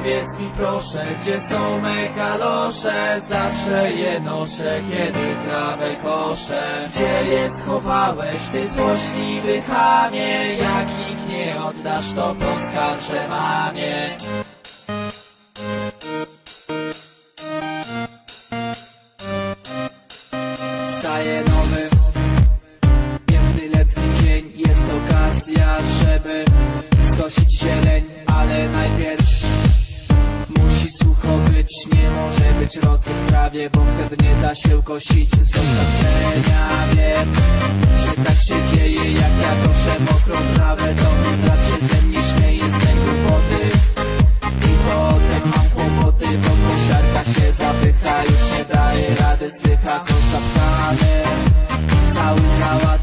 Powiedz mi proszę, gdzie są me kalosze Zawsze je noszę, kiedy trawę koszę. Gdzie je schowałeś, ty złośliwy chamie? Jak ich nie oddasz, to poskarżę mamie Wstaje nowy Piękny letni dzień. Jest okazja, żeby skosić zieleń Ale najpierw być rosy w trawie Bo wtedy nie da się kosić z doświadczenia. Wiem, że tak się dzieje Jak ja koszę mokrą trawę. To brat się ze mnie śmieje z tej głupoty. I potem mam kłopoty Bo kosiarka się zapycha Już nie daje rady, zdycha kosa pchany Cały załadowany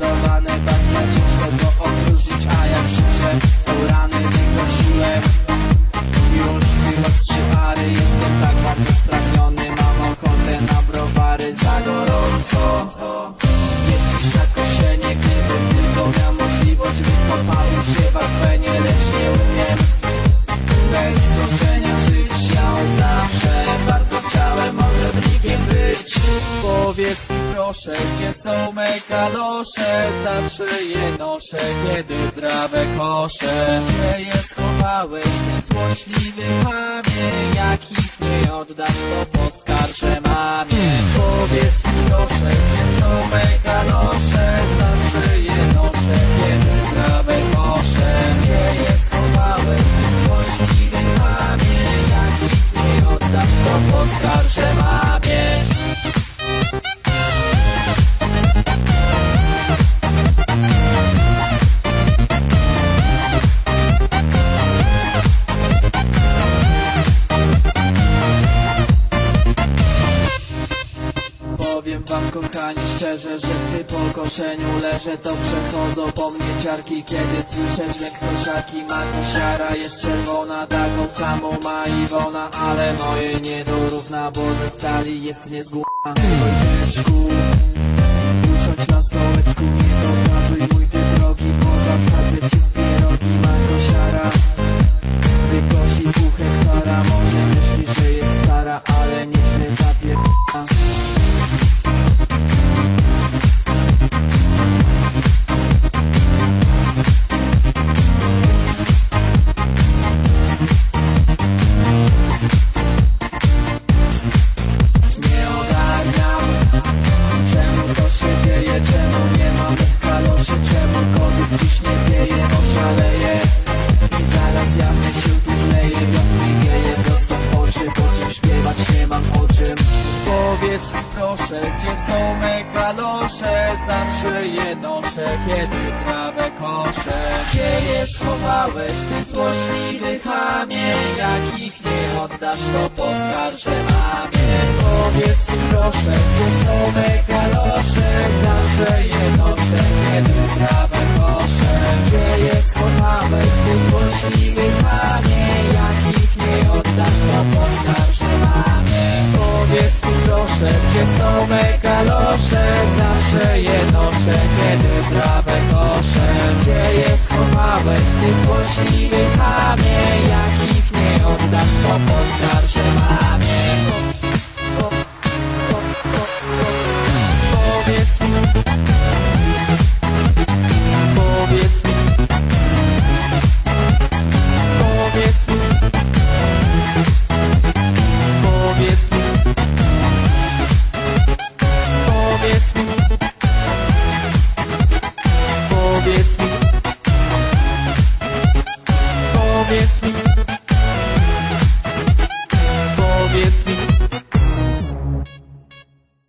Powiedz mi proszę Gdzie są me kalosze Zawsze je noszę Kiedy trawę koszę. Gdzie je schowałeś Ty złośliwy chamie Jak ich nie oddasz To poskarżę mamie. Powiedz mi proszę wam kochani szczerze, że gdy po koszeniu leżę To przechodzą po mnie ciarki Kiedy słyszę dźwięk koszarki Ma kosiara jest czerwona Taką samą ma Iwona Ale moje nie dorówna Bo ze stali jest niezgłupna Wojteczku Usiądź na stołeczku Nie Proszę, gdzie są me kalosze Zawsze je noszę, kiedy trawę koszę. Gdzie je schowałeś, ty złośliwy chamie? Jak ich nie oddasz, to poskarżę mamie. Powiedz mi proszę, gdzie są me kalosze Zawsze je noszę, kiedy trawę koszę. Gdzie je schowałeś, ty złośliwy chamie? Jak ich nie oddasz, to poskarżę gdzie są me kalosze Zawsze je noszę, kiedy trawę koszę Gdzie je schowałeś, ty złośliwy chamie Jak ich nie oddasz, to poskarżę mamie It's me